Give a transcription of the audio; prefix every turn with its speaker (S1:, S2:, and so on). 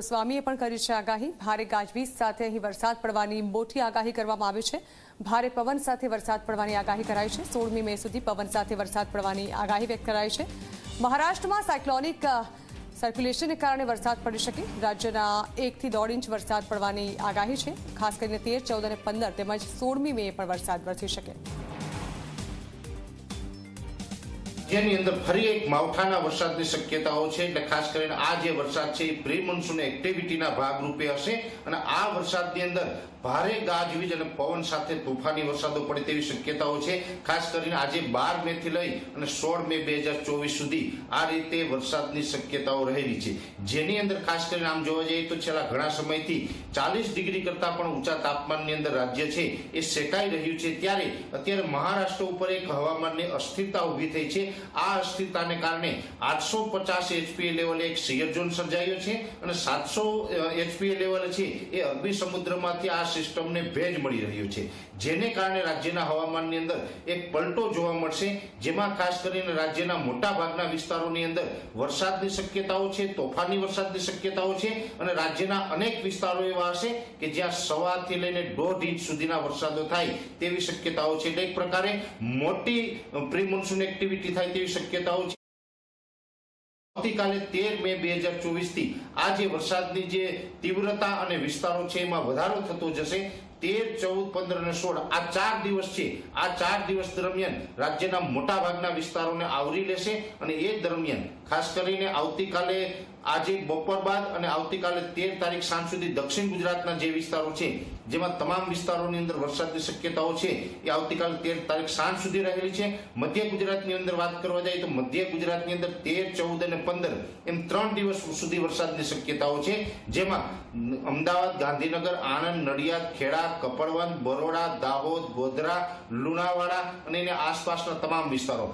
S1: ગોસ્વામીએ પણ કરી છે આગાહી. ભારે ગાજવીજ સાથે અહીં વરસાદ પડવાની મોટી આગાહી કરવામાં આવી છે. ભારે પવન સાથે વરસાદ પડવાની આગાહી કરાઈ છે. સોળમી મે સુધી પવન સાથે વરસાદ પડવાની આગાહી વ્યક્ત કરાઈ છે. મહારાષ્ટ્રમાં સાયક્લોનિક સર્ક્યુલેશનને કારણે વરસાદ પડી શકે. રાજ્યના એકથી દોઢ ઇંચ વરસાદ પડવાની આગાહી છે. ખાસ કરીને તેર, ચૌદ અને પંદર તેમજ સોળમી મે પણ વરસાદ વરસી શકે.
S2: જેની અંદર ફરી એક માવઠાના વરસાદની શક્યતાઓ છે, એટલે ખાસ કરીને આ જે વરસાદ છે એ પ્રી મોન્સૂન એક્ટિવિટીના ભાગરૂપે હશે અને આ વરસાદની અંદર ભારે ગાજવીજ અને પવન સાથે તોફાની વરસાદો પડે તેવી શક્યતાઓ છે. ખાસ કરીને આજે બાર મે થી લઈ અને સોળ મે બે હજાર ચોવીસ સુધી આ રીતે વરસાદની શક્યતાઓ રહેલી છે. જેની અંદર ખાસ કરીને આમ જોવા જઈએ તો છેલ્લા ઘણા સમયથી ચાલીસ ડિગ્રી કરતા પણ ઊંચા તાપમાનની અંદર રાજ્ય છે એ સેકાઈ રહ્યું છે. ત્યારે અત્યારે મહારાષ્ટ્ર ઉપર એક હવામાનની અસ્થિરતા ઊભી થઈ છે. આ અસ્થિરતાને કારણે આઠસો પચાસ એચપીએ લેવલે એક સિયર ઝોન સર્જાયો છે અને સાતસો એચપીએ લેવલે છે એ અરબી સમુદ્રમાંથી આ સિસ્ટમને ભેજ મળી રહ્યો છે. જેને કારણે રાજ્યના હવામાનની અંદર એક પલટો જોવા મળશે, જેમાં ખાસ કરીને રાજ્યના મોટા ભાગના વિસ્તારોની અંદર વરસાદની શક્યતાઓ છે, તોફાની વરસાદની શક્યતાઓ છે અને રાજ્યના અનેક વિસ્તારો એવા હશે કે જ્યાં સવારથી લઈને દોઢ ઇંચ સુધીના વરસાદો થાય તેવી શક્યતાઓ છે. એટલે એક પ્રકારે મોટી પ્રી મોન્સૂન એક્ટિવિટી થાય તેવી શક્યતાઓ છે. આવતીકાલે તેર મે બે હજાર ચોવીસથી આ જે વરસાદની જે તીવ્રતા અને વિસ્તારો છે, એમાં વધારો થતો જશે. તેર, ચૌદ પંદર અને સોળ. આ ચાર દિવસ છે. આ ચાર દિવસ દરમિયાન રાજ્યના મોટા ભાગના વિસ્તારોને આવરી લેશે અને એ દરમિયાન ખાસ કરીને આવતીકાલે આજે બપોર બાદ અને આવતીકાલે તેર તારીખ સાંજ સુધી દક્ષિણ ગુજરાતના જે વિસ્તારો છે, જેમાં તમામ વિસ્તારોની અંદર વરસાદની શક્યતાઓ છે, એ આવતીકાલે તેર તારીખ સાંજ સુધી રહેલી છે. મધ્ય ગુજરાતની અંદર વાત કરવા જાય તો મધ્ય ગુજરાતની અંદર તેર, ચૌદ અને પંદર એમ ત્રણ દિવસ સુધી વરસાદની શક્યતાઓ છે. જેમાં અમદાવાદ, ગાંધીનગર, આણંદ, નડિયાદ, ખેડા, કપડવંત બરોડા દાહોદ ગોધરા લુણાવાડા અને એની આસપાસના તમામ વિસ્તારો.